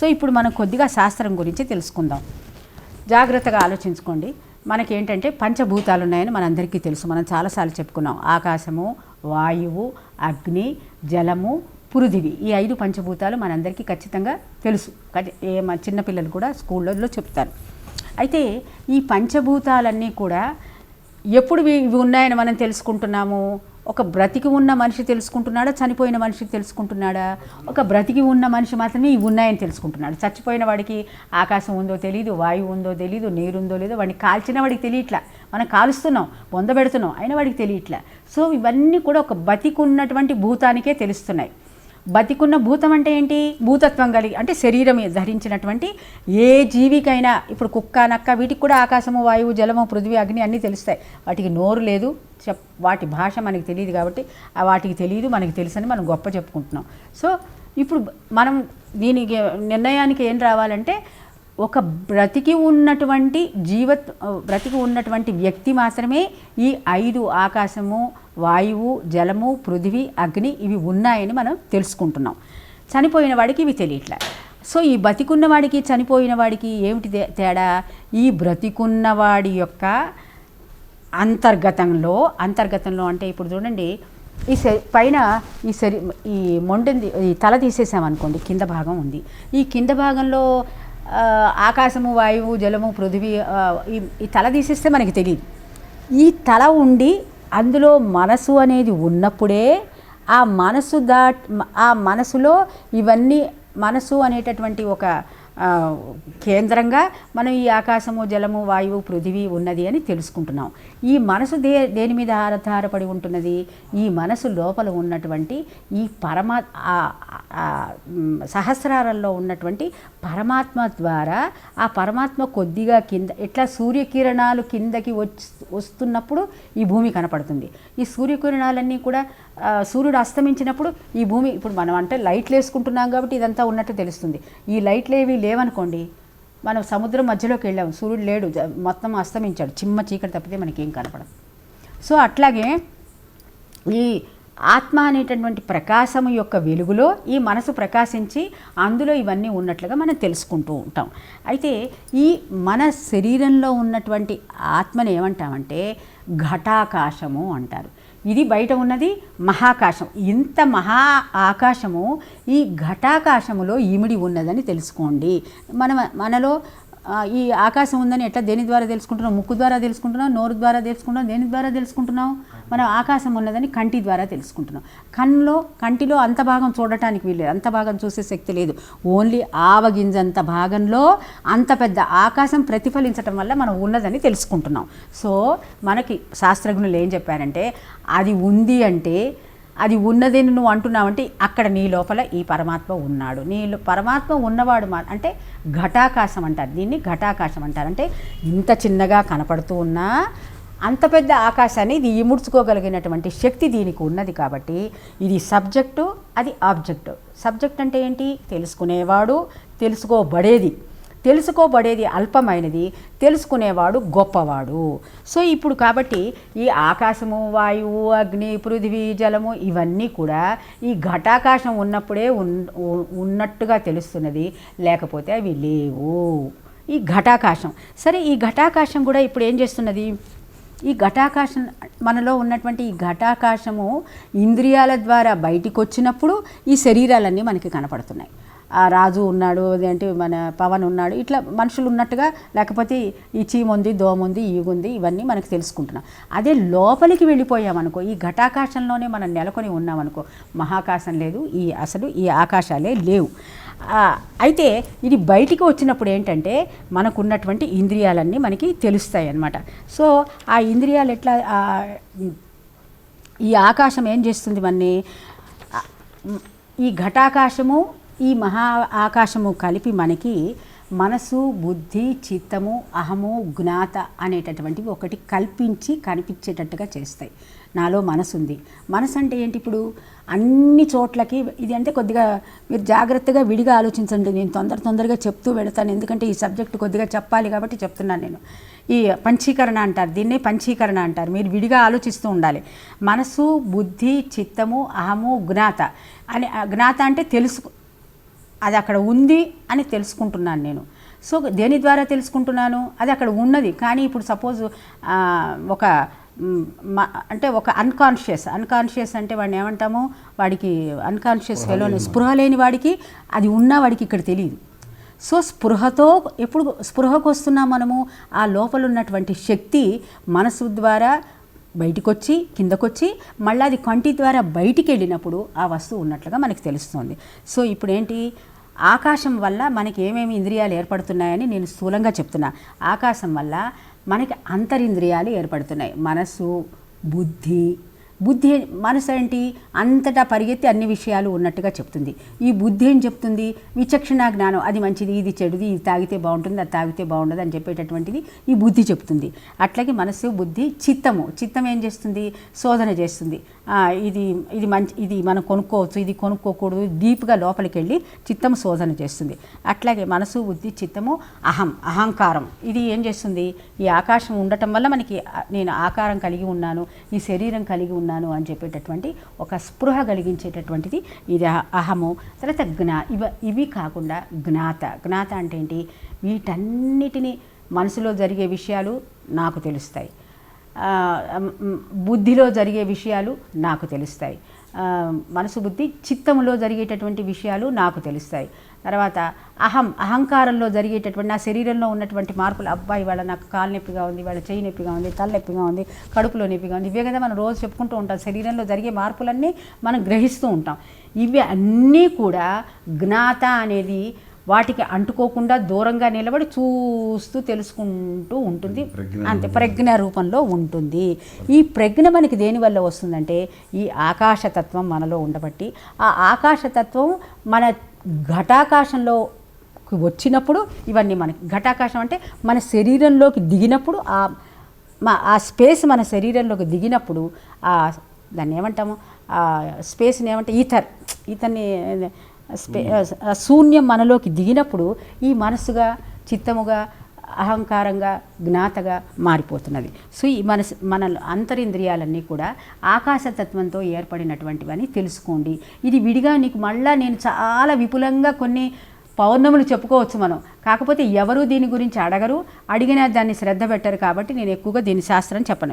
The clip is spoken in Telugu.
సో ఇప్పుడు మనం కొద్దిగా శాస్త్రం గురించి తెలుసుకుందాం. జాగ్రత్తగా ఆలోచించుకోండి. మనకేంటంటే పంచభూతాలు ఉన్నాయని మనందరికీ తెలుసు. మనం చాలాసార్లు చెప్పుకున్నాం. ఆకాశము వాయువు అగ్ని జలము పురుదివి ఈ ఐదు పంచభూతాలు మనందరికీ ఖచ్చితంగా తెలుసు. ఏ మా చిన్నపిల్లలు కూడా స్కూళ్ళలో చెప్తారు. అయితే ఈ పంచభూతాలన్నీ కూడా ఎప్పుడు ఇవి ఉన్నాయని మనం తెలుసుకుంటున్నాము? ఒక బ్రతికి ఉన్న మనిషి తెలుసుకుంటున్నాడా? చనిపోయిన మనిషి తెలుసుకుంటున్నాడా? ఒక బ్రతికి ఉన్న మనిషి మాత్రమే ఇవి ఉన్నాయని తెలుసుకుంటున్నాడు. చచ్చిపోయిన వాడికి ఆకాశం ఉందో తెలియదు వాయువు ఉందో తెలియదు నీరు ఉందో లేదో వాడిని కాల్చిన వాడికి తెలియట్లా. మనం కాలుస్తున్నాం పొందబెడుతున్నాం అయినా వాడికి తెలియట్లా. సో ఇవన్నీ కూడా ఒక బతికి ఉన్నటువంటి భూతానికే తెలుస్తున్నాయి. బతికున్న భూతం అంటే ఏంటి? భూతత్వం కలిగి అంటే శరీరం ధరించినటువంటి ఏ జీవికైనా ఇప్పుడు కుక్క నక్క వీటికి కూడా ఆకాశము వాయువు జలము పృథ్వీ అగ్ని అన్నీ తెలుస్తాయి. వాటికి నోరు లేదు. చెప్ వాటి భాష మనకి తెలియదు కాబట్టి వాటికి తెలియదు మనకి తెలుసని మనం గొప్ప చెప్పుకుంటున్నాం. సో ఇప్పుడు మనం దీనికి నిర్ణయానికి ఏం రావాలంటే ఒక బ్రతికి ఉన్నటువంటి జీవ బ్రతికి ఉన్నటువంటి వ్యక్తి మాత్రమే ఈ ఐదు ఆకాశము వాయువు జలము పృథివీ అగ్ని ఇవి ఉన్నాయని మనం తెలుసుకుంటున్నాం. చనిపోయిన వాడికి ఇవి తెలియట్లే. సో ఈ బతికున్న వాడికి చనిపోయిన వాడికి ఏమిటి తే- తేడా? ఈ బ్రతికున్నవాడి యొక్క అంతర్గతంలో అంతర్గతంలో అంటే ఇప్పుడు చూడండి ఈ పైన ఈ శరీ ఈ మొండింది ఈ తల తీసేసామనుకోండి కింద భాగం ఉంది. ఈ కింద భాగంలో ఆకాశము వాయువు జలము పృథివీ ఈ తల తీసేస్తే మనకి తెలియదు ఈ తల ఉండి అందులో మనసు అనేది ఉన్నప్పుడే ఆ మనసు దాట్ ఆ మనసులో ఇవన్నీ మనసు అనేటటువంటి ఒక కేంద్రంగా మనం ఈ ఆకాశము జలము వాయువు పృథివీ ఉన్నది అని తెలుసుకుంటున్నాం. ఈ మనసు దే దేని మీద ఆధారపడి ఉంటున్నది? ఈ మనసు లోపల ఉన్నటువంటి ఈ పరమా సహస్రాలలో ఉన్నటువంటి పరమాత్మ ద్వారా ఆ పరమాత్మ కొద్దిగా కింద ఎట్లా సూర్యకిరణాలు కిందకి వచ్చి వస్తున్నప్పుడు ఈ భూమి కనపడుతుంది. ఈ సూర్యకిరణాలన్నీ కూడా సూర్యుడు అస్తమించినప్పుడు ఈ భూమి ఇప్పుడు మనం అంటే లైట్లు వేసుకుంటున్నాం కాబట్టి ఇదంతా ఉన్నట్టు తెలుస్తుంది. ఈ లైట్లు ఏవి లేవనుకోండి మనం సముద్రం మధ్యలోకి వెళ్ళాము సూర్యుడు లేడు మొత్తం అస్తమించాడు చిమ్మ చీకటి తప్పితే మనకేం కనపడదు. సో అట్లాగే ఈ ఆత్మ అనేటటువంటి ప్రకాశం యొక్క వెలుగులో ఈ మనసు ప్రకాశించి అందులో ఇవన్నీ ఉన్నట్లుగా మనం తెలుసుకుంటూ ఉంటాం. అయితే ఈ మన శరీరంలో ఉన్నటువంటి ఆత్మని ఏమంటామంటే ఘటాకాశము అంటారు. ఇది బయట ఉన్నది మహాకాశం. ఇంత మహా ఆకాశము ఈ ఘటాకాశములో ఇమిడి ఉన్నదని తెలుసుకోండి. మన మనలో ఈ ఆకాశం ఉందని ఎట్లా దేని ద్వారా తెలుసుకుంటున్నావు? ముక్కు ద్వారా తెలుసుకుంటున్నాం నోరు ద్వారా తెలుసుకుంటున్నావు? దేని ద్వారా తెలుసుకుంటున్నావు? మనం ఆకాశం ఉన్నదని కంటి ద్వారా తెలుసుకుంటున్నాం. కన్నులో కంటిలో అంత భాగం చూడటానికి వీల్లేదు. అంత భాగం చూసే శక్తి లేదు. ఓన్లీ ఆవగింజంత భాగంలో అంత పెద్ద ఆకాశం ప్రతిఫలించటం వల్ల మనం ఉన్నదని తెలుసుకుంటున్నాం. సో మనకి శాస్త్రజ్ఞులు ఏం చెప్పారంటే అది ఉంది అంటే అది ఉన్నదని నువ్వు అంటున్నావంటే అక్కడ నీ లోపల ఈ పరమాత్మ ఉన్నాడు. నీ పరమాత్మ ఉన్నవాడు మా అంటే ఘటాకాశం అంటారు. దీన్ని ఘటాకాశం అంటారు. అంటే ఇంత చిన్నగా కనపడుతూ ఉన్నా అంత పెద్ద ఆకాశాన్ని ఇది ఇముడ్చుకోగలిగినటువంటి శక్తి దీనికి ఉన్నది కాబట్టి ఇది సబ్జెక్టు అది ఆబ్జెక్టు. సబ్జెక్ట్ అంటే ఏంటి? తెలుసుకునేవాడు తెలుసుకోబడేది. తెలుసుకోబడేది అల్పమైనది తెలుసుకునేవాడు గొప్పవాడు. సో ఇప్పుడు కాబట్టి ఈ ఆకాశము వాయువు అగ్ని పృథివీ జలము ఇవన్నీ కూడా ఈ ఘటాకాశం ఉన్నప్పుడే ఉన్- ఉన్నట్టుగా తెలుస్తున్నది. లేకపోతే అవి లేవు. ఈ ఘటాకాశం. సరే ఈ ఘటాకాశం కూడా ఇప్పుడు ఏం చేస్తున్నది? ఈ ఘటాకాశం మనలో ఉన్నటువంటి ఈ ఘటాకాశము ఇంద్రియాల ద్వారా బయటికి వచ్చినప్పుడు ఈ శరీరాలన్నీ మనకి కనపడుతున్నాయి. ఆ రాజు ఉన్నాడు అదేంటి మన పవన్ ఉన్నాడు ఇట్లా మనుషులు ఉన్నట్టుగా లేకపోతే ఈ చీముంది దోముంది ఈగుంది ఇవన్నీ మనకు తెలుసుకుంటున్నాం. అదే లోపలికి వెళ్ళిపోయామనుకో ఈ ఘటాకాశంలోనే మనం నెలకొని ఉన్నామనుకో మహాకాశం లేదు ఈ అసలు ఈ ఆకాశాలే లేవు. అయితే ఇది బయటికి వచ్చినప్పుడు ఏంటంటే మనకున్నటువంటి ఇంద్రియాలన్నీ మనకి తెలుస్తాయి అన్నమాట సో ఆ ఇంద్రియాలు ఎట్లా ఈ ఆకాశం ఏం చేస్తుంది మన్ని? ఈ ఘటాకాశము ఈ మహా ఆకాశము కలిపి మనకి మనసు బుద్ధి చిత్తము అహము జ్ఞాత అనేటటువంటివి ఒకటి కల్పించి కనిపించేటట్టుగా చేస్తాయి. నాలో మనసు ఉంది మనసు అంటే ఏంటి ఇప్పుడు? అన్ని చోట్లకి ఇది అంటే కొద్దిగా మీరు జాగ్రత్తగా విడిగా ఆలోచించండి. నేను తొందర తొందరగా చెప్తూ వెళతాను. ఎందుకంటే ఈ సబ్జెక్ట్ కొద్దిగా చెప్పాలి కాబట్టి చెప్తున్నాను నేను. ఈ పంచీకరణ అంటారు. దీన్నే పంచీకరణ అంటారు. మీరు విడిగా ఆలోచిస్తూ ఉండాలి. మనసు బుద్ధి చిత్తము అహము జ్ఞాత అని ఆ జ్ఞాత అంటే తెలుసు అది అక్కడ ఉంది అని తెలుసుకుంటున్నాను నేను. సో దేని ద్వారా తెలుసుకుంటున్నాను? అది అక్కడ ఉన్నది. కానీ ఇప్పుడు సపోజ్ ఒక అంటే ఒక అన్కాన్షియస్. అన్కాన్షియస్ అంటే వాడిని ఏమంటాము? వాడికి అన్కాన్షియస్ వెలోని స్పృహ లేని వాడికి అది ఉన్నా వాడికి ఇక్కడ తెలియదు సో స్పృహతో ఎప్పుడు స్పృహకు వస్తున్నాం మనము? ఆ లోపల ఉన్నటువంటి శక్తి మనసు ద్వారా బయటకొచ్చి కిందకొచ్చి మళ్ళీ అది కంటి ద్వారా బయటికి వెళ్ళినప్పుడు ఆ వస్తువు ఉన్నట్లుగా మనకి తెలుస్తుంది. సో ఇప్పుడు ఏంటి ఆకాశం వల్ల మనకి ఏమేమి ఇంద్రియాలు ఏర్పడుతున్నాయని నేను స్థూలంగా చెప్తున్నా. ఆకాశం వల్ల మనకి అంతరింద్రియాలు ఏర్పడుతున్నాయి. మనసు బుద్ధి బుద్ధి మనసు ఏంటి అంతటా పరిగెత్తి అన్ని విషయాలు ఉన్నట్టుగా చెప్తుంది. ఈ బుద్ధి ఏం చెప్తుంది? విచక్షణ జ్ఞానం. అది మంచిది ఇది చెడుది ఇది తాగితే బాగుంటుంది అది తాగితే బాగుండదు అని చెప్పేటటువంటిది ఈ బుద్ధి చెప్తుంది. అట్లాగే మనసు బుద్ధి చిత్తము. చిత్తం ఏం చేస్తుంది? శోధన చేస్తుంది. ఇది ఇది మంచి ఇది మనం కొనుక్కోవచ్చు ఇది కొనుక్కోకూడదు డీప్గా లోపలికి వెళ్ళి చిత్తము శోధన చేస్తుంది. అట్లాగే మనసు బుద్ధి చిత్తము అహం అహంకారం. ఇది ఏం చేస్తుంది? ఈ ఆకాశం ఉండటం వల్ల మనకి నేను ఆకారం కలిగి ఉన్నాను ఈ శరీరం కలిగి ఉన్నాను అని చెప్పేటటువంటి ఒక స్పృహ కలిగించేటటువంటిది. ఇది అహము తర్వాత జ్ఞా ఇవ ఇవి కాకుండా జ్ఞాత. జ్ఞాత అంటే ఏంటి? వీటన్నిటిని మనసులో జరిగే విషయాలు నాకు తెలుస్తాయి. బుద్ధిలో జరిగే విషయాలు నాకు తెలుస్తాయి. మనసు బుద్ధి చిత్తంలో జరిగేటటువంటి విషయాలు నాకు తెలుస్తాయి. తర్వాత అహం అహంకారంలో జరిగేటటువంటి నా శరీరంలో ఉన్నటువంటి మార్పులు అబ్బాయి వాళ్ళ నాకు కాలు నొప్పిగా ఉంది వాళ్ళ చేయి నొప్పిగా ఉంది తల నొప్పిగా ఉంది కడుపులో నొప్పిగా ఉంది ఇవే కదా మనం రోజు చెప్పుకుంటూ ఉంటాం. శరీరంలో జరిగే మార్పులన్నీ మనం గ్రహిస్తూ ఉంటాం. ఇవి అన్నీ కూడా జ్ఞాత అనేది వాటికి అంటుకోకుండా దూరంగా నిలబడి చూస్తూ తెలుసుకుంటూ ఉంటుంది. అంతే ప్రజ్ఞ రూపంలో ఉంటుంది. ఈ ప్రజ్ఞ మనకి దేనివల్ల వస్తుందంటే ఈ ఆకాశతత్వం మనలో ఉండబట్టి ఆ ఆకాశతత్వం మన ఘటాకాశంలో వచ్చినప్పుడు ఇవన్నీ మనకి ఘటాకాశం అంటే మన శరీరంలోకి దిగినప్పుడు ఆ మా ఆ స్పేస్ మన శరీరంలోకి దిగినప్పుడు ఆ దాన్ని ఏమంటాము? ఆ స్పేస్ని ఏమంటే ఈథర్ ఈథర్ని శూన్యం మనలోకి దిగినప్పుడు ఈ మనసుగా చిత్తముగా అహంకారంగా జ్ఞాతగా మారిపోతున్నది. సో ఈ మన మన అంతరింద్రియాలన్నీ కూడా ఆకాశతత్వంతో ఏర్పడినటువంటివని తెలుసుకోండి. ఇది విడిగా నీకు మళ్ళా నేను చాలా విపులంగా కొన్ని పౌర్ణములు చెప్పుకోవచ్చు మనం. కాకపోతే ఎవరు దీని గురించి అడగరు. అడిగినా దాన్ని శ్రద్ధ పెట్టరు కాబట్టి నేను ఎక్కువగా దీని శాస్త్రం చెప్పను.